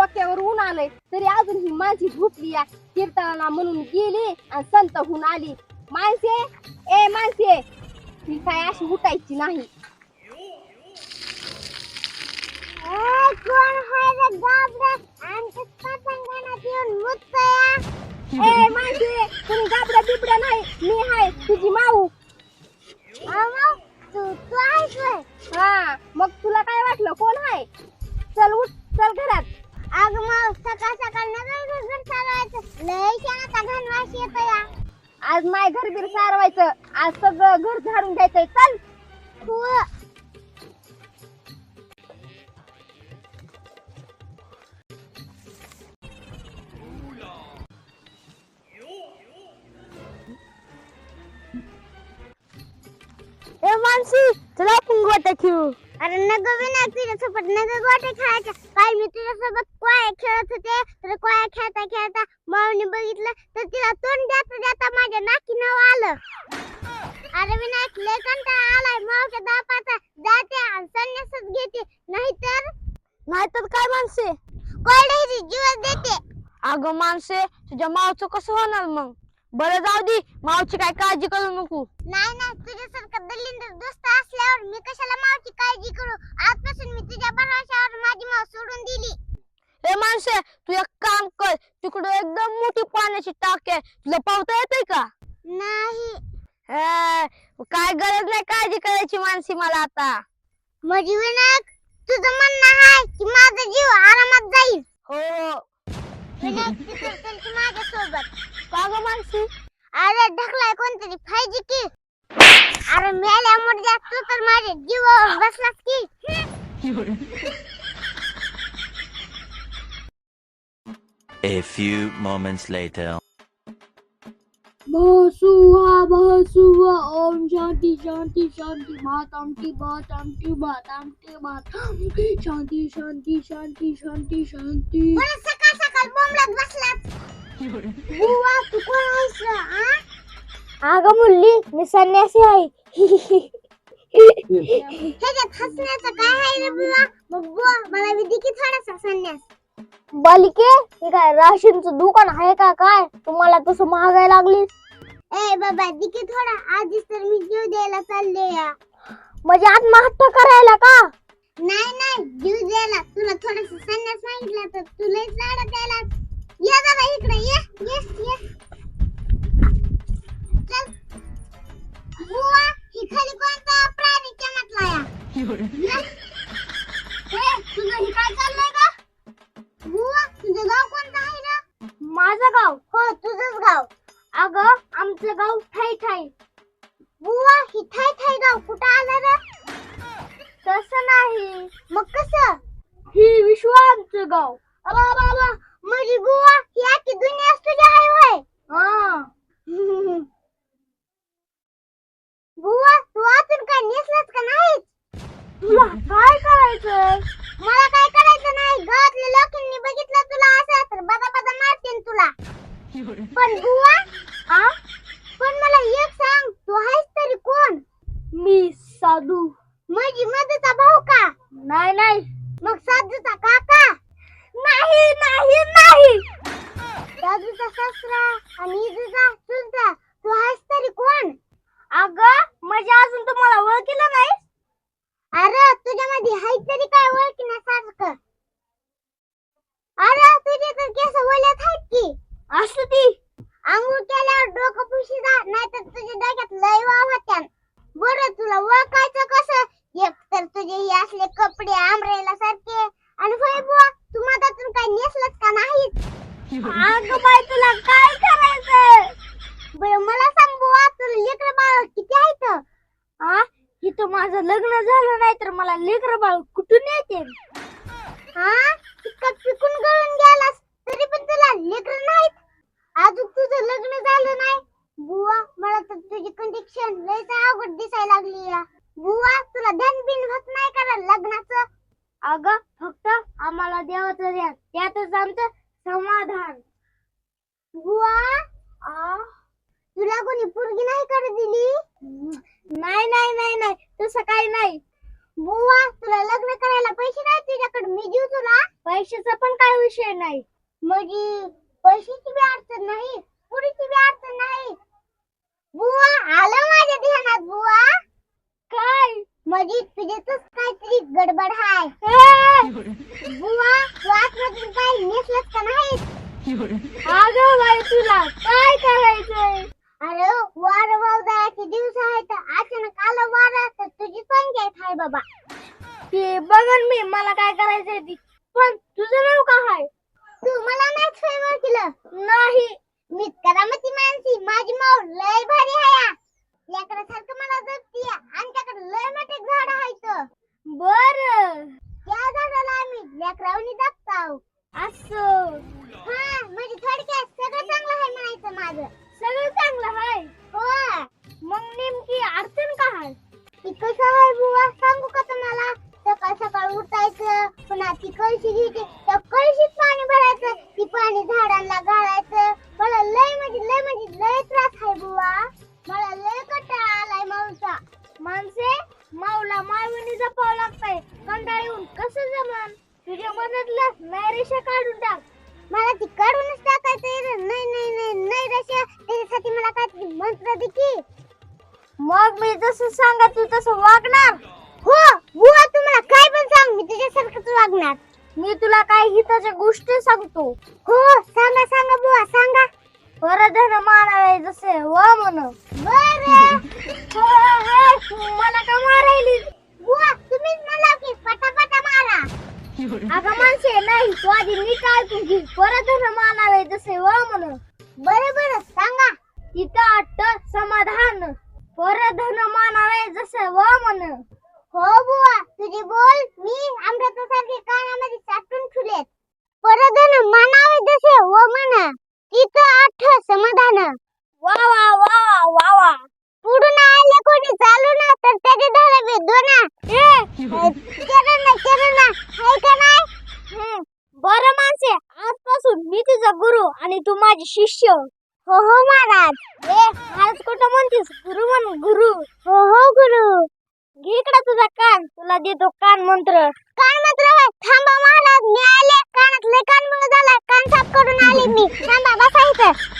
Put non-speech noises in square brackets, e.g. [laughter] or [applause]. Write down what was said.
डोक्यावर ऊन आलंय तरी अजून ही माणसी झोपली या कीर्तनाला म्हणून गेली आणि संत होऊन आली. माणसे ए माणसे ही काय अशी उठायची नाही. ए माणसे तुम्ही गाबड्या बिबड्या नाही मी हाय तुझी माऊ. मानसी चला आपण गोट्या खेळू अरे नग विनायक तुझ्यासोबत नग गोट्या खेळायच्या काल मी तुझ्यासोबत कोया खेळत होते? तर कोया खेळता खेळता माऊनी बघितलं तर तिला तोंड देता देता माझ्या नाकी नाव आलं. अरे विनायक लय कंटाळा आलाय. मावच्या दापाचा जाते आणि संन्यासच घेते. नाहीतर? नाहीतर काय माणसे कोरड्याची जीवच देते. अगं माणसे तुझ्या मावचं कसं होणार मग? बरं जाऊ दे. मावची काय काळजी करू नको. नाही नाही तुझ्यासारखा दलिंदर दोस्त असल्यावर मी कशाला मावची काळजी करू? आजपासून मी तुझ्या भरोशावर माझी माव सोडून दिली. हे माणसे तू एक काम कर. तिकडे एकदम मोठी पाण्याची टाक आहे. तुला पावता येते का? नाही. हे, काय गरज नाही काळजी करायची माणसी मला आता. माझी विनायक तुझं म्हणणं आहे की माझा जीव आरामात जाईल. हो. विनायक तिथं चल की माझ्या सोबत का माणसी अरे ढकलाय कोणतरी की. अरे मेल्या मुर्द्या तू तर माझ्या जीवावर बसलास की. A few moments later. Basua Basua Om Shanti शांति शांति मातम की बातम की बातम की बातम की शांति शांति शांति शांति शांति। सकाळ सकाळ बोंबलत बुवा तू कोण आहेस? अगं मुलली मी संन्यासी आहे. ह्याच्यात हसण्याचं काय आहे रे बुवा? मग बुवा मला विधी की थोडासा संन्यास. बालिके हे काय राशींचं दुकान आहे का काय? तुम्हाला तसं महागायला लागली? ए बाबा दिकी थोडा. आधीच तर मी जीव द्यायला चालले या. म्हणजे आत्महत्या करायला का? नाही नाही जीव द्यायला. तुला थोडस संन्यास सांगितलं तर तुला लाडत द्यायला ये दादा इकडे ये ये ये. चल. बुवा ही खाली कोणता प्राणी चमटला या? ए, तुझं हे काय चाललंय का? बुवा तुझं गाव कोणतं आहे ना? माझं गाव. हो तुझंच गाव. अगं आमचं गाव ठाई ठाई बुवा ही थाय थाय गाव कुठं आलं ना तसं नाही. मग कसं? ही विश्वांचं गाव. अबा बाबा माझी बुवा ही आखी दुनियाच तुझी आहे होय. [laughs] बुवा तू आतून काय नेसलास का नाही तुला काय करायचंय? मला काय करायचं नाही. गावातल्या लोकांनी बघितलं तुला असं तर बदा बदा मारतील तुला. पण बुवा आ? पण मला एक सांग तू आहेस तरी कोण? मी साधू. माझी मधुचा भाऊ का? नाही नाही. मग साधूचा काका नाही नाही नाही. दादूचा सासरा आणि इजूचा चुलता तू आहेस तरी कोण? अग म्हणजे अजून तुम्हाला ओळखीलं नाही? अरे तुझ्यामध्ये हाय तरी काय ओळखण्यासारखं अरे तुझे तर केस ओल्यात आहेत की? असू ती आंघोळ केल्यावर डोकं पुशी जा नाहीतर तुझ्या डोक्यात लय वाव होत्यान बरं तुला ओळखायचं कसं? एक तर तुझे हे असले कपडे आमरेला सारखे आणि होय तू मधातून काय नेसलत का नाही अगं बाई तुला काय करायचंय? बरं मला सांग बुवा तुला लेकर बाळ किती आहेत? आ? इथं माझं लग्न झालं नाही तर मला लेकर बाळ कुठून येते? हा इतका पिकून गळून गेलास तरी पण तुला लेकर नाहीत? अजून तुझं लग्न झालं नाही? बुवा मला तर तुझी कंडिशन लयच अवघड दिसायला लागली या बुवा तुला ध्यान बिन होत नाही का रे लग्नाचं अगं फक्त आम्हाला देवाचं द्या त्यातच आमचं समाधान बुवा आ? तुला कोणी पोरगी नाही कर दिली? नाही नाही नाही नाही. तसं काही नाही. बुवा तुला लग्न करायला पैसे नाही तुझ्याकडे? मी देऊ तुला. पैशाचा पण काय विषय नाही. म्हणजे पैशाची बी अडचण नाही. पुरीची बी अडचण नाही. बुवा आलं माझ्या ध्यानात बुवा काय? म्हणजे तुझ्यातच काहीतरी गडबड हाय. बुवा तू आतमधून काही नेसलंस का नाही? अगं बाई तुला. काय करायचंय? अरे वार वावदाळाचे दिवस आहेत अचानक आलं वार तर तुझी पंचायत आहे बाबा. ते बघन मी मला काय करायचंय ती. पण तुझं नाव काय आहे तू मला नाही स्वयंवर केलं नाही. मी करामती माणसी माझी माऊ लय भारी नाही रेषा काढून टाक. मला ती काढूनच टाकायचं नाही नाही नाही नाही रेषा त्याच्यासाठी मला काय मंत्र दे की. मग मी जसं सांगा तू तसं वागणार. हो बुवा तुम्हाला काय पण सांग. मी तुझ्यासारखंच वागणार. मी तुला काही हिताच्या गोष्टी सांगतो. हो सांगा सांगा बुवा सांगा. वरधन मारावे जसे व म्हण. बरं. हो, हो, हो, मला का मारायली? बुवा तुम्हीच मला की पटापटा मारा. [laughs] अगं माणसे नाही तू आधी नीट ऐकून घे धर्म आणावे जसे व म्हण बरे बरे सांगा. तिथं अट्ट समाधान. परधन मानावे जसे व म्हण हो बुवा तुझे बोल मी अमृतासारखे का माझा गुरु आणि तू माझी शिष्य. हो हो महाराज. ए महाराज कुठं म्हणतेस? गुरु म्हण गुरु. हो हो गुरु. घे इकडे तुझा कान. तुला देतो कान मंत्र. कान मंत्र थांबा महाराज. मी आले. कानातले कान मुळे झाला. कान साफ करून आले मी. थांबा बसा इथं.